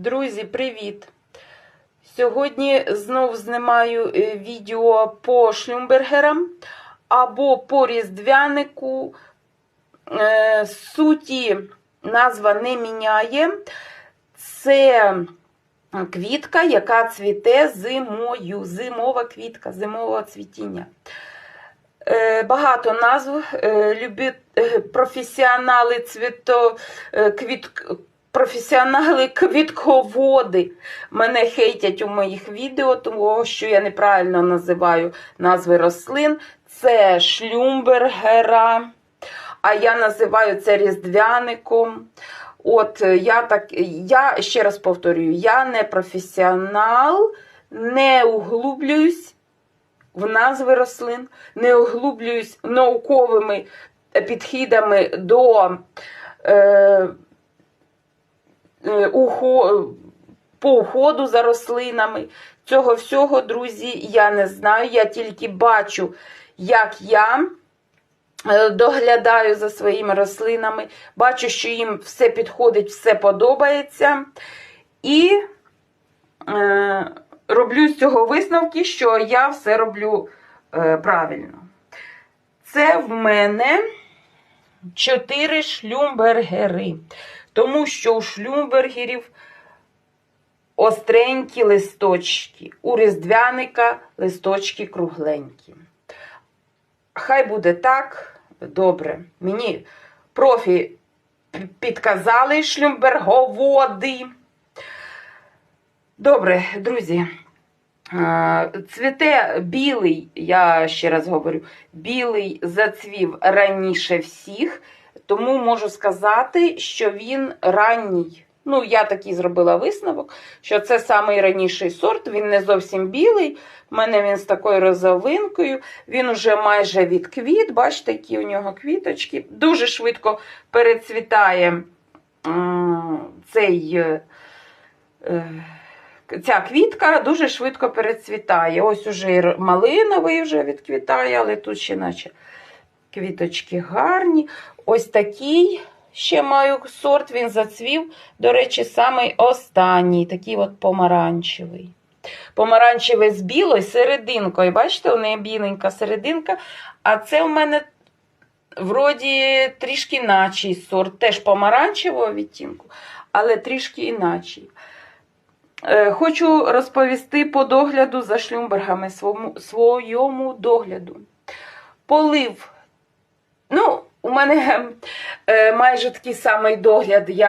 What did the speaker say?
Друзі, привіт! Сьогодні знов знімаю е, відео по шлюмбергерам або по різдвянику. Е, Суті назва не міняє. Це квітка, яка цвіте зимою. Зимова квітка, зимового цвітіння. Е, Багато назв. Професіонали цвіто... квіт... професіонали квітководи мене хейтять у моїх відео, тому що я неправильно називаю назви рослин. Це шлюмбергера, а я називаю це різдвяником. От е, я так, я ще раз повторюю, я не професіонал, не углублююсь в назви рослин, не углублююсь науковими підхідами до е, по уходу за рослинами. Цього всього, друзі, я не знаю. Я тільки бачу, як я е, доглядаю за своїми рослинами, бачу, що їм все підходить, все подобається. І е, роблю з цього висновки, що я все роблю е, правильно. Це в мене чотири шлюмбергери. Тому що у шлюмбергерів остренькі листочки, у різдвяника листочки кругленькі. Хай буде так, добре. Мені профі підказали шлюмберговоди. Добре, друзі. Цвіте білий, я ще раз говорю, білий зацвів раніше всіх, тому можу сказати, що він ранній. Ну, я такий зробила висновок, що це самий сорт, він не зовсім білий. У мене він з такою розовинкою, він уже майже відквіт. Бачите, які у нього квіточки. Дуже швидко перецвітає цей. е, е, Ця квітка дуже швидко перецвітає. Ось уже малиновий вже відквітає, але тут ще наче квіточки гарні. Ось такий ще маю сорт, він зацвів. До речі, самий останній, такий от помаранчевий. Помаранчевий з білою серединкою. Бачите, у неї біленька серединка. А це у мене вроді трішки іначий сорт. Теж помаранчевого відтінку, але трішки іначий. Е, Хочу розповісти по догляду за шлюмбергами, своєму догляду. Полив. У мене е, майже такий самий догляд,